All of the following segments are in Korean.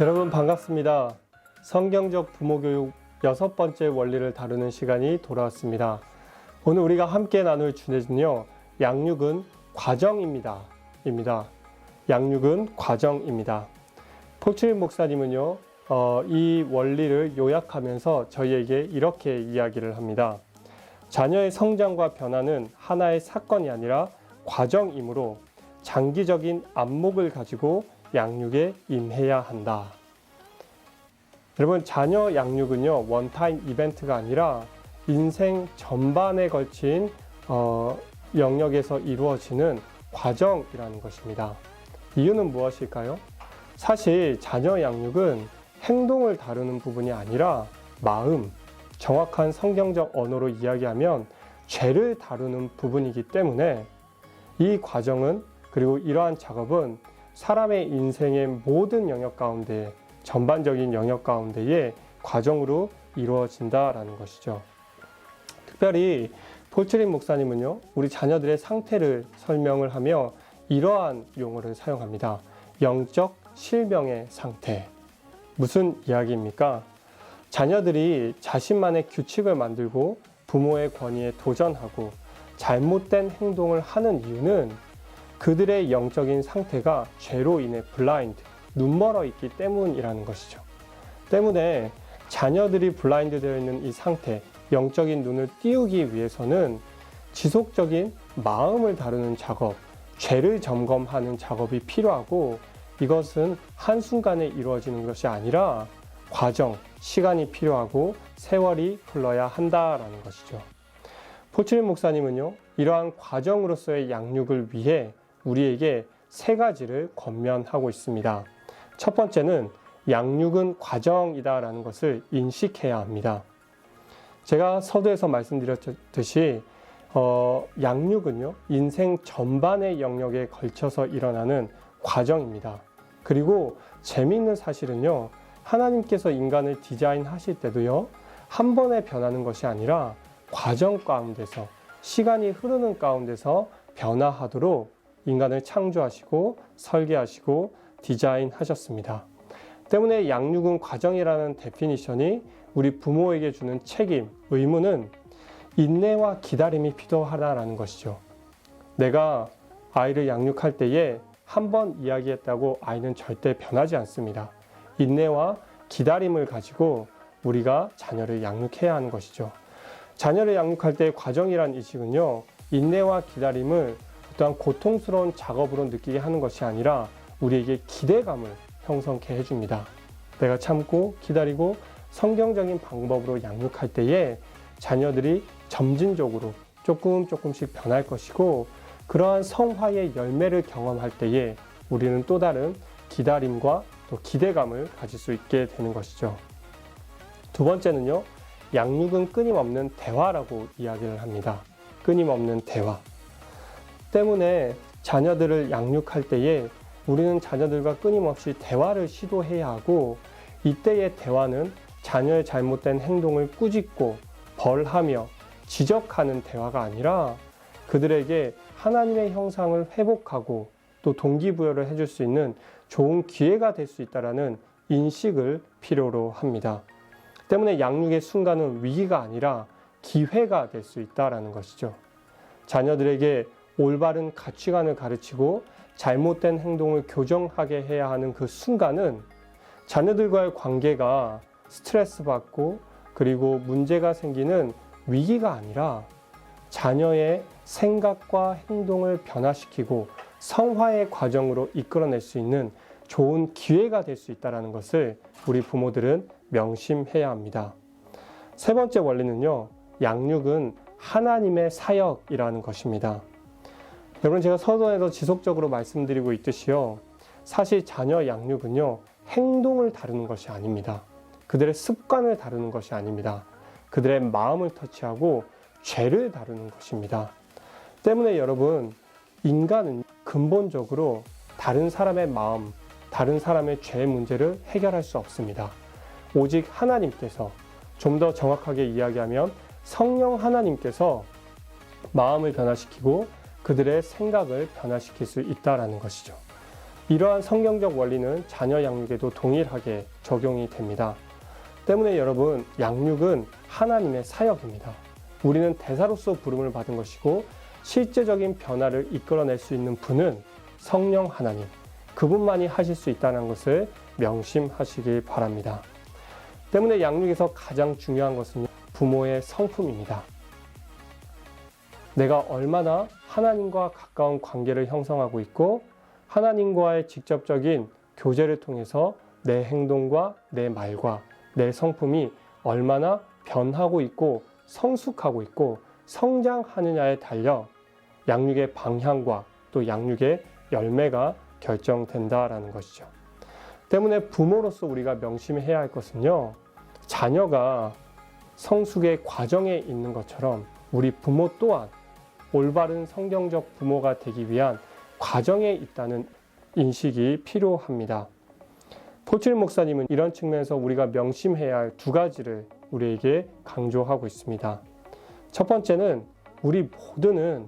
여러분 반갑습니다. 성경적 부모교육 여섯 번째 원리를 다루는 시간이 돌아왔습니다. 오늘 우리가 함께 나눌 주제는요, 양육은 과정입니다. 입니다. 양육은 과정입니다. 포칠 목사님은요, 어, 이 원리를 요약하면서 저희에게 이렇게 이야기를 합니다. 자녀의 성장과 변화는 하나의 사건이 아니라 과정이므로 장기적인 안목을 가지고 양육에 임해야 한다. 여러분, 자녀 양육은요, 원타임 이벤트가 아니라 인생 전반에 걸친 어, 영역에서 이루어지는 과정이라는 것입니다. 이유는 무엇일까요? 사실 자녀 양육은 행동을 다루는 부분이 아니라 마음, 정확한 성경적 언어로 이야기하면 죄를 다루는 부분이기 때문에 이 과정은 그리고 이러한 작업은 사람의 인생의 모든 영역 가운데 전반적인 영역 가운데에 과정으로 이루어진다라는 것이죠. 특별히 폴트린 목사님은요, 우리 자녀들의 상태를 설명을 하며 이러한 용어를 사용합니다. 영적 실명의 상태. 무슨 이야기입니까? 자녀들이 자신만의 규칙을 만들고 부모의 권위에 도전하고 잘못된 행동을 하는 이유는 그들의 영적인 상태가 죄로 인해 블라인드, 눈멀어 있기 때문이라는 것이죠. 때문에 자녀들이 블라인드 되어 있는 이 상태, 영적인 눈을 띄우기 위해서는 지속적인 마음을 다루는 작업, 죄를 점검하는 작업이 필요하고 이것은 한순간에 이루어지는 것이 아니라 과정, 시간이 필요하고 세월이 흘러야 한다라는 것이죠. 포츠린 목사님은요, 이러한 과정으로서의 양육을 위해 우리에게 세 가지를 권면하고 있습니다. 첫 번째는 양육은 과정이다라는 것을 인식해야 합니다. 제가 서두에서 말씀드렸듯이 어, 양육은요 인생 전반의 영역에 걸쳐서 일어나는 과정입니다. 그리고 재미있는 사실은요 하나님께서 인간을 디자인하실 때도요 한 번에 변하는 것이 아니라 과정 가운데서 시간이 흐르는 가운데서 변화하도록 인간을 창조하시고 설계하시고 디자인하셨습니다. 때문에 양육은 과정이라는 데피니션이 우리 부모에게 주는 책임, 의무는 인내와 기다림이 필요하다라는 것이죠. 내가 아이를 양육할 때에 한 번 이야기했다고 아이는 절대 변하지 않습니다. 인내와 기다림을 가지고 우리가 자녀를 양육해야 하는 것이죠. 자녀를 양육할 때의 과정이란 이식은요, 인내와 기다림을 어떠한 고통스러운 작업으로 느끼게 하는 것이 아니라 우리에게 기대감을 형성케 해줍니다. 내가 참고 기다리고 성경적인 방법으로 양육할 때에 자녀들이 점진적으로 조금 조금씩 변할 것이고 그러한 성화의 열매를 경험할 때에 우리는 또 다른 기다림과 또 기대감을 가질 수 있게 되는 것이죠. 두 번째는요, 양육은 끊임없는 대화라고 이야기를 합니다. 끊임없는 대화. 때문에 자녀들을 양육할 때에 우리는 자녀들과 끊임없이 대화를 시도해야 하고 이때의 대화는 자녀의 잘못된 행동을 꾸짖고 벌하며 지적하는 대화가 아니라 그들에게 하나님의 형상을 회복하고 또 동기부여를 해줄 수 있는 좋은 기회가 될 수 있다라는 인식을 필요로 합니다. 때문에 양육의 순간은 위기가 아니라 기회가 될 수 있다라는 것이죠. 자녀들에게 올바른 가치관을 가르치고 잘못된 행동을 교정하게 해야 하는 그 순간은 자녀들과의 관계가 스트레스 받고 그리고 문제가 생기는 위기가 아니라 자녀의 생각과 행동을 변화시키고 성화의 과정으로 이끌어낼 수 있는 좋은 기회가 될 수 있다는 것을 우리 부모들은 명심해야 합니다. 세 번째 원리는요, 양육은 하나님의 사역이라는 것입니다. 여러분, 제가 서론에서 지속적으로 말씀드리고 있듯이요, 사실 자녀 양육은요, 행동을 다루는 것이 아닙니다. 그들의 습관을 다루는 것이 아닙니다. 그들의 마음을 터치하고 죄를 다루는 것입니다. 때문에 여러분, 인간은 근본적으로 다른 사람의 마음, 다른 사람의 죄 문제를 해결할 수 없습니다. 오직 하나님께서 좀 더 정확하게 이야기하면 성령 하나님께서 마음을 변화시키고 그들의 생각을 변화시킬 수 있다라는 것이죠. 이러한 성경적 원리는 자녀 양육에도 동일하게 적용이 됩니다. 때문에 여러분, 양육은 하나님의 사역입니다. 우리는 대사로서 부름을 받은 것이고 실제적인 변화를 이끌어낼 수 있는 분은 성령 하나님, 그분만이 하실 수 있다는 것을 명심하시길 바랍니다. 때문에 양육에서 가장 중요한 것은 부모의 성품입니다. 내가 얼마나 하나님과 가까운 관계를 형성하고 있고 하나님과의 직접적인 교제를 통해서 내 행동과 내 말과 내 성품이 얼마나 변하고 있고 성숙하고 있고 성장하느냐에 달려 양육의 방향과 또 양육의 열매가 결정된다라는 것이죠. 때문에 부모로서 우리가 명심해야 할 것은요, 자녀가 성숙의 과정에 있는 것처럼 우리 부모 또한 올바른 성경적 부모가 되기 위한 과정에 있다는 인식이 필요합니다. 포칠 목사님은 이런 측면에서 우리가 명심해야 할 두 가지를 우리에게 강조하고 있습니다. 첫 번째는 우리 모두는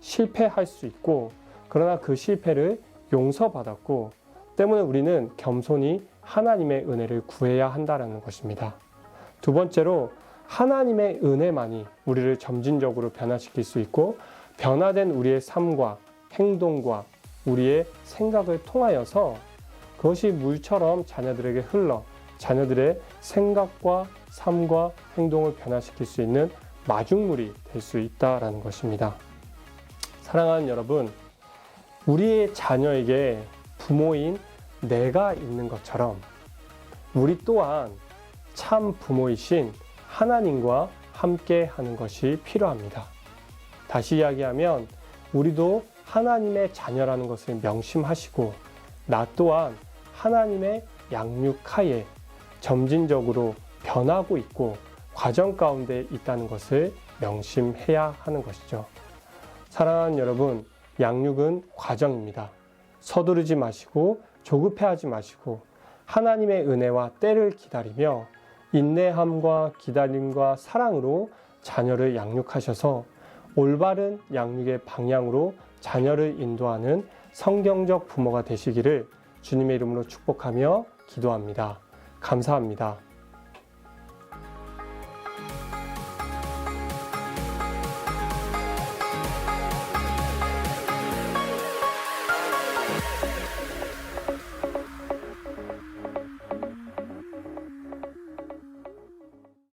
실패할 수 있고 그러나 그 실패를 용서받았고 때문에 우리는 겸손히 하나님의 은혜를 구해야 한다는 것입니다. 두 번째로 하나님의 은혜만이 우리를 점진적으로 변화시킬 수 있고 변화된 우리의 삶과 행동과 우리의 생각을 통하여서 그것이 물처럼 자녀들에게 흘러 자녀들의 생각과 삶과 행동을 변화시킬 수 있는 마중물이 될 수 있다라는 것입니다. 사랑하는 여러분, 우리의 자녀에게 부모인 내가 있는 것처럼 우리 또한 참 부모이신 하나님과 함께 하는 것이 필요합니다. 다시 이야기하면 우리도 하나님의 자녀라는 것을 명심하시고 나 또한 하나님의 양육하에 점진적으로 변하고 있고 과정 가운데 있다는 것을 명심해야 하는 것이죠. 사랑하는 여러분, 양육은 과정입니다. 서두르지 마시고 조급해하지 마시고 하나님의 은혜와 때를 기다리며 인내함과 기다림과 사랑으로 자녀를 양육하셔서 올바른 양육의 방향으로 자녀를 인도하는 성경적 부모가 되시기를 주님의 이름으로 축복하며 기도합니다. 감사합니다.